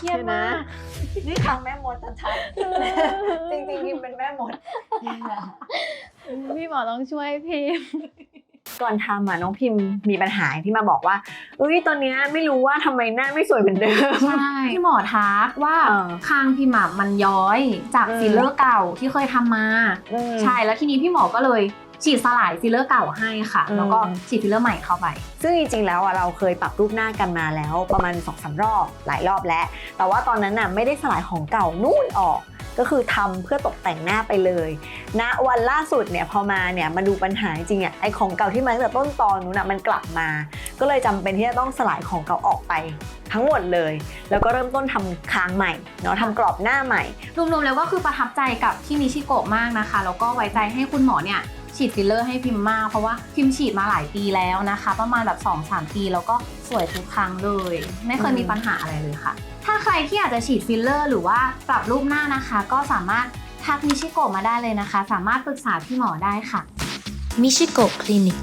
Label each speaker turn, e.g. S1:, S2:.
S1: เครียดมาก
S2: นี่ทางแม่มดชัดๆจริงๆพิมเป็นแม่มด
S1: พี่หมอต้องช่วยพิมพ์
S2: ก่อนทำอะน้องพิมมีปัญหาที่มาบอกว่าเอ้ยตอนเนี้ยไม่รู้ว่าทำไมหน้าไม่สวยเหมือนเดิม
S3: ใช่พี่หมอทักว่า
S2: เออ
S3: คางพิมพ์อะมันย้อยจาก
S2: อืม
S3: ฟิลเลอร์เก่าที่เคยทำมา
S2: อืม
S3: ใช่แล้วทีนี้พี่หมอก็เลยฉีดสลายฟิลเลอร์เก่าให้ค่ะ
S2: อืม
S3: แล้วก็ฉีดฟิลเลอร์ใหม่เข้าไป
S2: ซึ่งจริงๆ แล้วอะเราเคยปรับรูปหน้ากันมาแล้วประมาณ2อสรอบหลายรอบแล้ว แต่ว่าตอนนั้นน่ะไม่ได้สลายของเก่านู่นออก ก็คือทำเพื่อตกแต่งหน้าไปเลยณวันล่าสุดเนี่ยพอมาเนี่ยมาดูปัญหาจริงๆอะไอของเก่าที่มาตั้งแต่ต้นตอนนู้นอะมันกลับมา ก็เลยจำเป็นที่จะต้องสลายของเก่าออกไปทั้งหมดเลย แล้วก็เริ่มต้นทำคางใหม่เนาะทำกรอบหน้าใหม่
S3: รวมๆแล้วก็คือประทับใจกับที่นิชิโกะมากนะคะ แล้วก็ไว้ใจให้คุณหมอเนี่ย ฉีดฟิลเลอร์ให้พิมพ์มาก เพราะว่าพิมพ์ฉีดมาหลายปีแล้วนะคะ ประมาณแบบ 2-3 ปีแล้วก็สวยทุกครั้งเลย ไม่เคยมีปัญหาอะไรเลยค่ะ ถ้าใครที่อยากจะฉีดฟิลเลอร์ หรือว่าปรับรูปหน้านะคะ ก็สามารถทักนิชิโกะมาได้เลยนะคะ สามารถปรึกษาพี่หมอได้ค่ะ
S4: มิชิโกะคลินิก